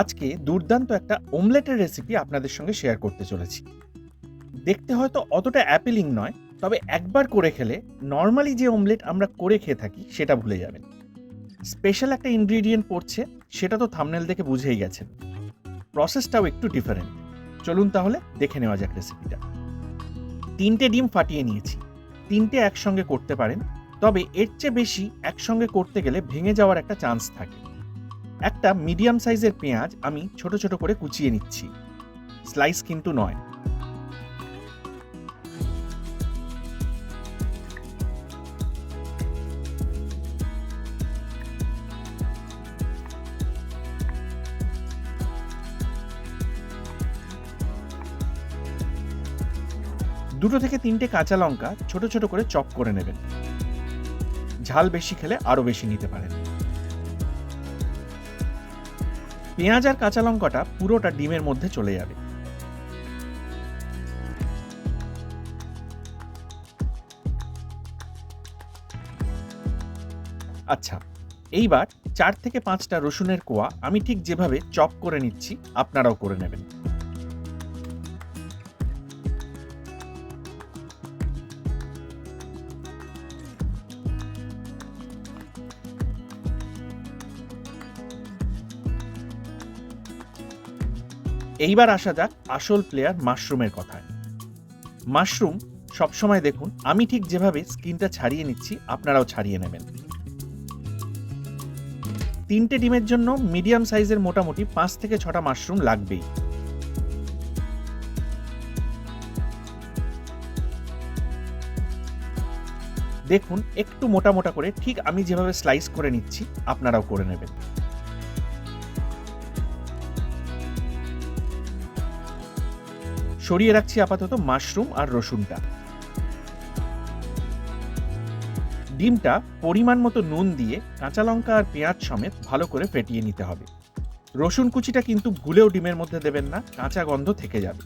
আজকে দুর্দান্ত একটা ওমলেটের রেসিপি আপনাদের সঙ্গে শেয়ার করতে চলেছি। দেখতে হয়তো অতটা অ্যাপিলিং নয়, তবে একবার করে খেলে নর্মালি যে ওমলেট আমরা করে খেয়ে থাকি সেটা ভুলে যাবেন। স্পেশাল একটা ইনগ্রিডিয়েন্ট পড়ছে, সেটা তো থামনেল দেখে বুঝেই গেছেন। প্রসেসটাও একটু ডিফারেন্ট চলুন তাহলে দেখে নেওয়া যাক রেসিপিটা তিনটে ডিম ফাটিয়ে নিয়েছি। তিনটে একসঙ্গে করতে পারেন, তবে এর চেয়ে বেশি একসঙ্গে করতে গেলে ভেঙে যাওয়ার একটা চান্স থাকে। একটা মিডিয়াম সাইজের পেঁয়াজ আমি ছোট ছোট করে কুচিয়ে নিচ্ছি। স্লাইস কিন্তু নয়। দুটো থেকে তিনটে কাঁচা লঙ্কা ছোট ছোট করে চপ করে নেবেন। ঝাল বেশি খেলে আরও বেশি নিতে পারেন। পেঁয়াজ আর কাঁচা লঙ্কাটা পুরোটা ডিমের মধ্যে চলে যাবে। আচ্ছা এইবার চার থেকে পাঁচটা রসুনের কোয়া আমি ঠিক যেভাবে চপ করে নিচ্ছি, আপনারাও করে নেবেন। এইবার আসা যাক আসল প্লেয়ার মাশরুমের কথায়। মাশরুম, সবসময় দেখুন, আমি ঠিক যেভাবে স্কিনটা ছাড়িয়ে নিচ্ছি, আপনারাও ছাড়িয়ে নেবেন। তিনটে ডিমের জন্য মিডিয়াম সাইজের মোটামুটি পাঁচ থেকে ছটা মাশরুম লাগবেই। দেখুন, একটু মোটা মোটা করে, ঠিক আমি যেভাবে স্লাইস করে নিচ্ছি, আপনারাও করে নেবেন। সরিয়ে রাখছি আপাতত মাশরুম আর রসুনটা। ডিমটা পরিমাণ মতো নুন দিয়ে কাঁচা লঙ্কা আর পেঁয়াজ সমেত ভালো করে ফেটিয়ে নিতে হবে। রসুন কুচিটা কিন্তু ভুলেও ডিমের মধ্যে দেবেন না, কাঁচা গন্ধ থেকে যাবে।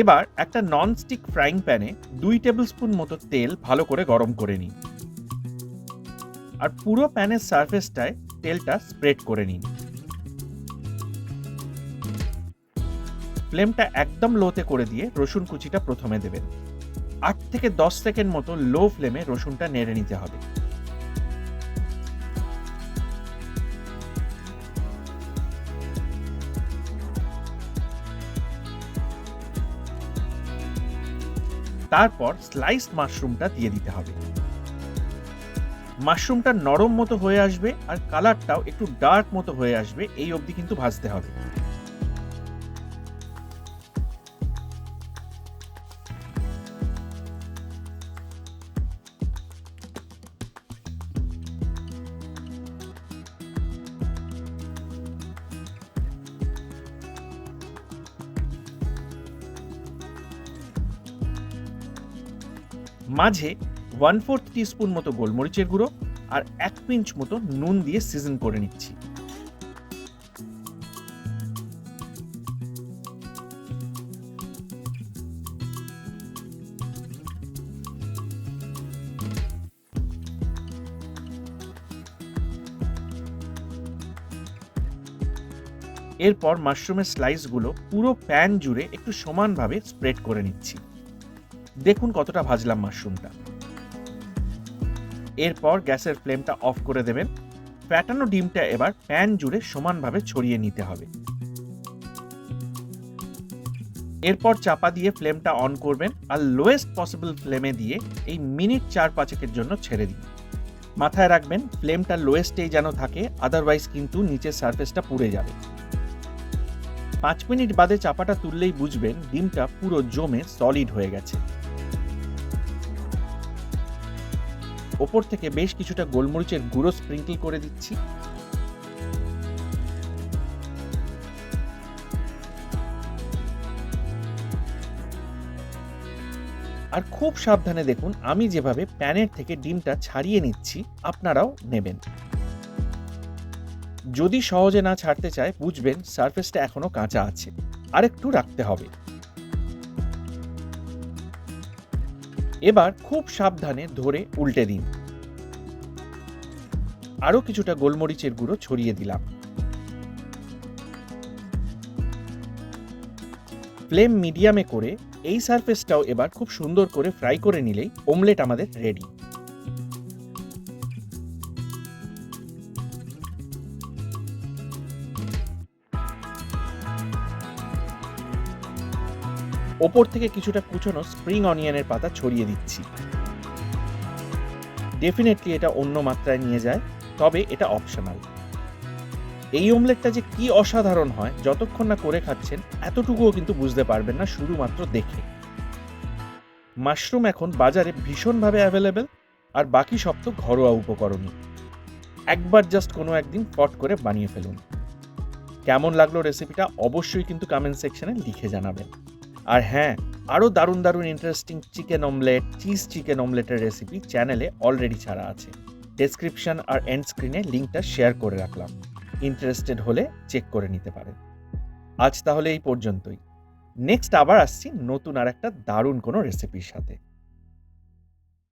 এবার একটা ননস্টিক ফ্রাইং প্যানে দুই টেবিল স্পুন মতো তেল ভালো করে গরম করে নিন। আর পুরো প্যানের সারফেসটায় তেলটা স্প্রেড করে নিন। ফ্লেমটা একদম লোতে করে দিয়ে রসুন কুচিটা প্রথমে দেবেন। আট থেকে দশ সেকেন্ড মতো লো ফ্লেমে রসুনটা নেড়ে নিতে হবে। তারপর স্লাইসড মাশরুমটা দিয়ে দিতে হবে। মাশরুমটা নরম মতো হয়ে আসবে আর কালারটাও একটু ডার্ক মতো হয়ে আসবে, এই অবধি কিন্তু ভাজতে হবে। মাঝে ওয়ান ফোর্থ টিস্পুন মতো গোলমরিচের গুঁড়ো আর এক পিঞ্চ মতো নুন দিয়ে সিজন করে নিচ্ছি। এরপর মাশরুমের স্লাইসগুলো পুরো প্যান জুড়ে একটু সমানভাবে স্প্রেড করে নিচ্ছি। দেখুন কতটা ভাজলাম মাশরুমটা। এরপর গ্যাসের ফ্লেমটা অফ করে দেবেন। ফ্যাটানো ডিমটা এবার প্যান জুড়ে সমানভাবে ছড়িয়ে নিতে হবে। এরপর চাপা দিয়ে ফ্লেমটা অন করবেন আর লোয়েস্ট পসিবল ফ্লেমে দিয়ে এই মিনিট চার পাঁচেকের জন্য ছেড়ে দিন। মাথায় রাখবেন, ফ্লেমটা লোয়েস্টেই যেন থাকে আদারওয়াইজ কিন্তু নিচের সারফেসটা পুড়ে যাবে। পাঁচ মিনিট বাদে চাপাটা তুললেই বুঝবেন ডিমটা পুরো জমে সলিড হয়ে গেছে। ওপর থেকে বেশ কিছুটা গোলমরিচের গুঁড়ো স্প্রিঙ্কল করে দিচ্ছি। আর খুব সাবধানে দেখুন, আমি যেভাবে প্যানের থেকে ডিমটা ছাড়িয়ে নিচ্ছি, আপনারাও নেবেন। যদি সহজে না ছাড়তে চায়, বুঝবেন, সারফেসটা এখনও কাঁচা আছে। আরেকটু রাখতে হবে। এবার খুব সাবধানে ধরে উল্টে দিন আরও কিছুটা গোলমরিচের গুঁড়ো ছড়িয়ে দিলাম। ফ্লেম মিডিয়ামে করে এই সারফেসটাও এবার খুব সুন্দর করে ফ্রাই করে নিলেই অমলেট আমাদের রেডি। ওপর থেকে কিছুটা কুচনো স্প্রিং অনিয়নের পাতা ছড়িয়ে দিচ্ছি। ডেফিনেটলি এটা অন্য মাত্রায় নিয়ে যায়, তবে এটা অপশনাল এই অমলেটটা যে কি অসাধারণ হয়, যতক্ষণ না করে খাচ্ছেন, এতটুকুও কিন্তু বুঝতে পারবেন না শুধুমাত্র দেখে। মাশরুম এখন বাজারে ভীষণভাবে অ্যাভেলেবেল আর বাকি সব তো ঘরোয়া উপকরণই। একবার জাস্ট কোনো একদিন ফট করে বানিয়ে ফেলুন। কেমন লাগল রেসিপিটা অবশ্যই কিন্তু কমেন্ট সেকশনে লিখে জানাবেন। আর হ্যাঁ আরও দারুণ দারুণ interesting chicken omelette cheese chicken অমলেটের recipe চ্যানেলে অলরেডি ছাড়া আছে। ডেসক্রিপশন আর এন্ড স্ক্রিনে লিঙ্কটা শেয়ার করে রাখলাম। ইন্টারেস্টেড হলে চেক করে নিতে পারেন। আজ তাহলে এই পর্যন্তই। নেক্সট আবার আসছি নতুন আর একটা দারুণ কোনো রেসিপির সাথে।